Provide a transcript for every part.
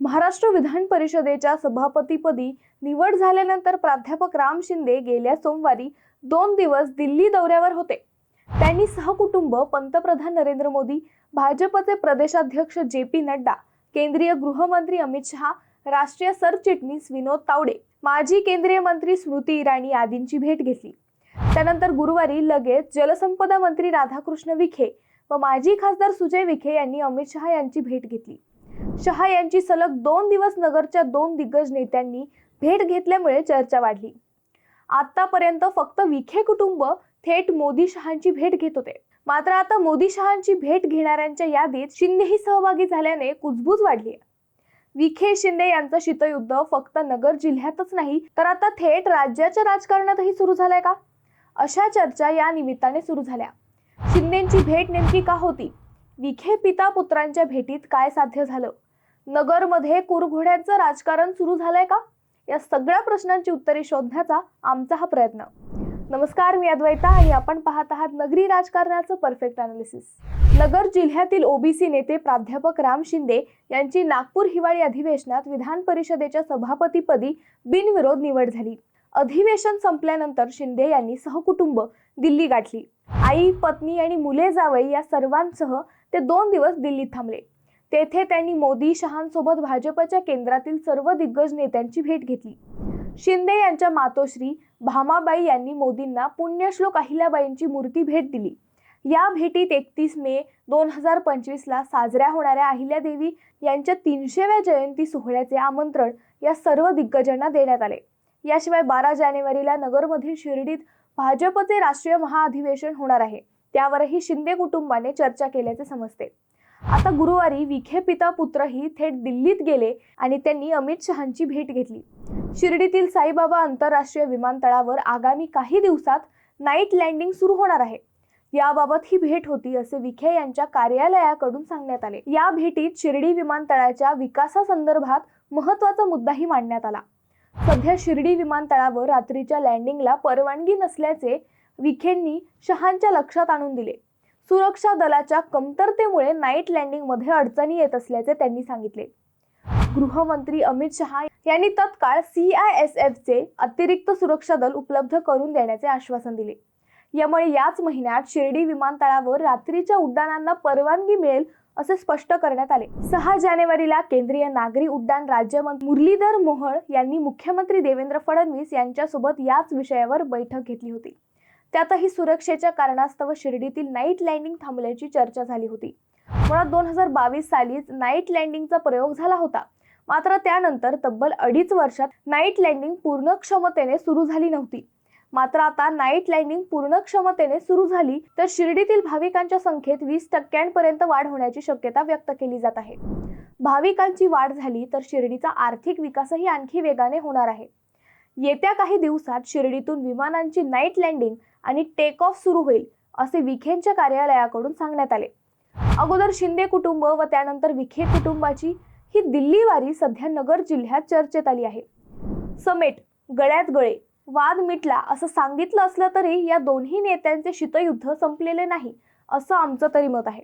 महाराष्ट्र विधान परिषदेच्या सभापतीपदी निवड झाल्यानंतर प्राध्यापक राम शिंदे गेल्या सोमवारी दोन दिवस दिल्ली दौऱ्यावर होते. त्यांनी सहकुटुंब पंतप्रधान नरेंद्र मोदी भाजपचे प्रदेशाध्यक्ष जे पी नड्डा केंद्रीय गृहमंत्री अमित शहा राष्ट्रीय सरचिटणीस विनोद तावडे माजी केंद्रीय मंत्री स्मृती इराणी आदींची भेट घेतली. त्यानंतर गुरुवारी लगेच जलसंपदा मंत्री राधाकृष्ण विखे व माजी खासदार सुजय विखे यांनी अमित शहा यांची भेट घेतली. शहा यांची सलग दोन दिवस नगरच्या दोन दिग्गज नेत्यांनी भेट घेतल्यामुळे चर्चा वाढली. आतापर्यंत फक्त विखे कुटुंब थेट मोदी शहांची भेट घेत होते. मात्र आता मोदी शहांची भेट घेणाऱ्यांच्या यादीत शिंदेही सहभागी झाल्याने कुजबूज वाढली विखे शिंदे यांचं शीतयुद्ध फक्त नगर जिल्ह्यातच नाही तर आता थेट राज्याच्या राजकारणातही सुरू झालंय का? अशा चर्चा या निमित्ताने सुरू झाल्या. शिंदेची भेट नेमकी का होती? विखे पिता पुत्रांच्या भेटीत काय साध्य झालं? नगरमध्ये कुरघोड्यांचं राजकारण सुरू झालंय का? या सगळ्या प्रश्नांची उत्तरे शोधण्याचा आमचा हा प्रयत्न. नमस्कार मी अद्वैता आणि आपण पाहत आहात नगरी राजकारणाचं परफेक्ट अनालिसिस नगर जिल्ह्यातील ओबीसी नेते प्राध्यापक राम शिंदे यांची नागपूर हिवाळी अधिवेशनात विधान परिषदेच्या सभापतीपदी बिनविरोध निवड झाली. अधिवेशन संपल्यानंतर शिंदे यांनी सहकुटुंब दिल्ली गाठली. आई पत्नी आणि मुले जावई या सर्वांसह ते दोन दिवस दिल्लीत थांबले. तेथे त्यांनी मोदी शहांसोबत भाजपच्या केंद्रातील सर्व दिग्गज नेत्यांची भेट घेतली. शिंदे यांच्या मातोश्री भामाबाई यांनी मोदींना पुण्यश्लोक अहिल्याबाईंची मूर्ती भेट दिली. या भेटीत एकतीस मे दोन हजार पंचवीसला साजऱ्या होणाऱ्या अहिल्यादेवी यांच्या तीनशेव्या जयंती सोहळ्याचे आमंत्रण या सर्व दिग्गजांना देण्यात आले. याशिवाय बारा जानेवारीला नगरमधील शिर्डीत भाजपचे राष्ट्रीय महाअधिवेशन होणार आहे. त्यावरही शिंदे कुटुंबाने चर्चा केल्याचे समजते. आता गुरुवारी विखे पिता पुत्रही थेट दिल्लीत गेले आणि त्यांनी अमित शहांची भेट घेतली. शिर्डीतील साईबाबा आंतरराष्ट्रीय विमानतळावर आगामी काही दिवसात नाईट लँडिंग सुरू होणार आहे. याबाबत ही भेट होती असे विखे यांच्या कार्यालयाकडून सांगण्यात आले. या भेटीत शिर्डी विमानतळाच्या विकासासंदर्भात महत्त्वाचा मुद्दाही मांडण्यात आला. सध्या शिर्डी विमानतळावर रात्रीच्या लँडिंगला परवानगी नसल्याचे विखेंनी शहांच्या लक्षात आणून दिले. सुरक्षा दलाच्या कमतरतेमुळे नाईट लँडिंगमध्ये अडचणी येत असल्याचे त्यांनी सांगितले. गृहमंत्री अमित शहा यांनी तत्काळ CISF चे अतिरिक्त सुरक्षा दल उपलब्ध करून देण्याचे आश्वासन दिले. यामुळे याच महिन्यात शिर्डी विमानतळावर रात्रीच्या उड्डाणांना परवानगी मिळेल असे स्पष्ट करण्यात आले. सहा जानेवारीला केंद्रीय नागरी उड्डाण राज्यमंत्री मुरलीधर मोहोळ यांनी मुख्यमंत्री देवेंद्र फडणवीस यांच्यासोबत याच विषयावर बैठक घेतली होती. त्यातही सुरक्षेच्या कारणास्तव शिर्डीतील नाईट लँडिंग थांबल्याची चर्चा झाली होती. मुळात दोन हजार बावीस सालीच नाईट लँडिंगचा प्रयोग झाला होता. मात्र त्यानंतर तब्बल अडीच वर्षात नाईट लँडिंग पूर्ण क्षमतेने सुरू झाली नव्हती. मात्र आता नाईट लँडिंग पूर्ण क्षमतेने सुरू झाली तर शिर्डीतील भाविकांच्या संख्येत वीस टक्क्यांपर्यंत वाढ होण्याची शक्यता व्यक्त केली जात आहे. भाविकांची वाढ झाली तर शिर्डीचा आर्थिक विकासही आणखी वेगाने होणार आहे. येत्या काही दिवसात शिर्डीतून विमानांची नाईट लँडिंग आणि टेक ऑफ सुरू होईल असे विखेंच्या कार्यालयाकडून सांगण्यात आले. अगोदर शिंदे कुटुंब व त्यानंतर विखे कुटुंबाची ही दिल्ली वारी सध्या नगर जिल्ह्यात चर्चेत आली आहे. समेट गळ्यात गळे वाद मिटला असं सांगितलं असलं तरी या दोन्ही नेत्यांचे शीतयुद्ध संपलेले नाही असं आमचं तरी मत आहे.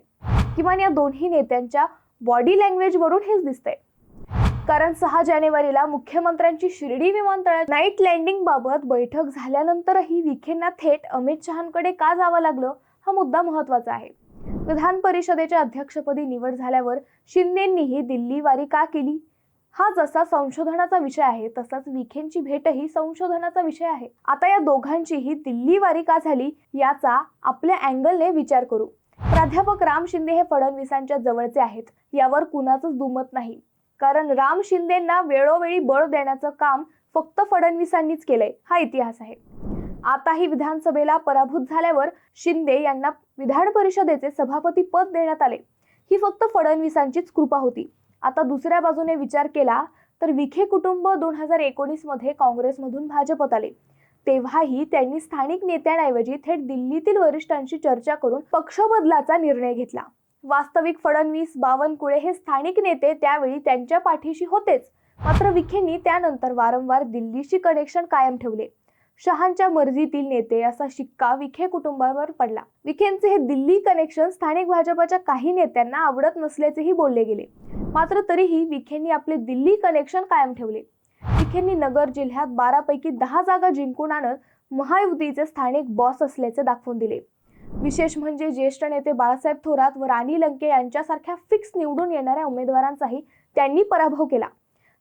किमान या दोन्ही नेत्यांच्या बॉडी लँग्वेजवरून हेच दिसतंय. कारण सहा जानेवारीला मुख्यमंत्र्यांची शिर्डी विमानतळात नाईट लँडिंग बाबत बैठक झाल्यानंतरही विखेंना थेट अमित शहांकडे का जावं लागलं? हा मुद्दा महत्त्वाचा आहे. विधान परिषदेच्या अध्यक्षपदी निवड झाल्यावर शिंदेंनीही दिल्ली वारी का केली? हा जसा संशोधनाचा विषय आहे तसाच विखेंची भेटही संशोधनाचा विषय आहे. आता या दोघांचीही दिल्ली वारी का झाली याचा आपल्या अँगलने विचार करू. प्राध्यापक राम शिंदे हे फडणवीसांच्या जवळचे आहेत. यावर कुणाचंच दुमत नाही. कारण राम शिंदेंना वेळोवेळी बळ देण्याचं काम फक्त फडणवीसांनीच केलंय हा इतिहास आहे. आताही विधानसभेला पराभूत झाल्यावर शिंदे यांना विधान परिषदेचे सभापती पद देण्यात आले. ही फक्त फडणवीसांचीच कृपा होती. आता दुसऱ्या बाजूने विचार केला तर विखे कुटुंब दोन हजार एकोणीसमध्ये काँग्रेसमधून भाजपत आले. तेव्हाही त्यांनी स्थानिक नेत्यांऐवजी थेट दिल्लीतील वरिष्ठांशी चर्चा करून पक्षबदलाचा निर्णय घेतला. वास्तविक फडणवीस बावनकुळे हे स्थानिक नेते त्यावेळी त्यांच्या पाठीशी होतेच. मात्र विखेंनी त्यानंतर वारंवार दिल्लीशी कनेक्शन कायम ठेवले. शहांच्या मर्जीतील नेते असा शिक्का विखे कुटुंबावर पडला. विखेंचे हे दिल्ली कनेक्शन स्थानिक भाजपाच्या काही नेत्यांना आवडत नसल्याचेही बोलले गेले. मात्र तरीही विखेंनी आपले दिल्ली कनेक्शन कायम ठेवले. विखेंनी नगर जिल्ह्यात बारापैकी दहा जागा जिंकून आणत महायुतीचे स्थानिक बॉस असल्याचे दाखवून दिले. विशेष म्हणजे ज्येष्ठ नेते बाळासाहेब थोरात व राणी लंके यांच्यासारख्या फिक्स निवडून येणाऱ्या उमेदवारांचाही त्यांनी पराभव केला.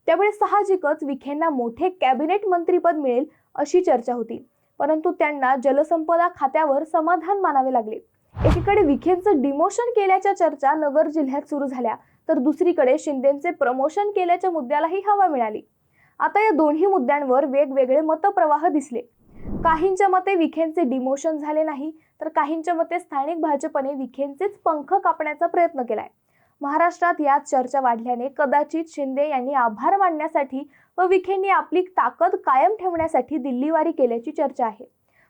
त्यामुळे साहजिकच विखेंना मोठे कॅबिनेट मंत्रीपद मिळेल अशी चर्चा होती. परंतु त्यांना जलसंपदा खात्यावर समाधान मानावे लागले. एकीकडे विखेंचं डिमोशन केल्याच्या चर्चा नगर जिल्ह्यात सुरू झाल्या तर दुसरीकडे शिंदेचे प्रमोशन केल्याच्या मुद्द्यालाही हवा मिळाली. आता या दोन्ही मुद्द्यांवर वेगवेगळे मतप्रवाह दिसले. काहींच्या मते विखेंचे डिमोशन झाले नाही तर काहींच्या मते स्थानिक भाजपने विखेंचेच पंख कापण्याचा प्रयत्न केलाय. महाराष्ट्रात यात चर्चा वाढल्याने कदाचित शिंदे यांनी आभार मानण्यासाठी व विखेंनी आपली ताकद कायम ठेवण्यासाठी दिल्लीवारी केल्याची चर्चा आहे.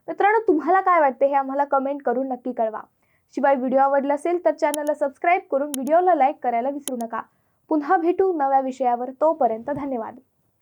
मित्रांनो तुम्हाला काय वाटते हे आम्हाला कमेंट करून नक्की कळवा. शिवाय व्हिडिओ आवडला असेल तर चॅनलला सबस्क्राईब करून व्हिडिओला लाईक करायला विसरू नका. पुन्हा भेटू नव्या विषयावर. तोपर्यंत धन्यवाद.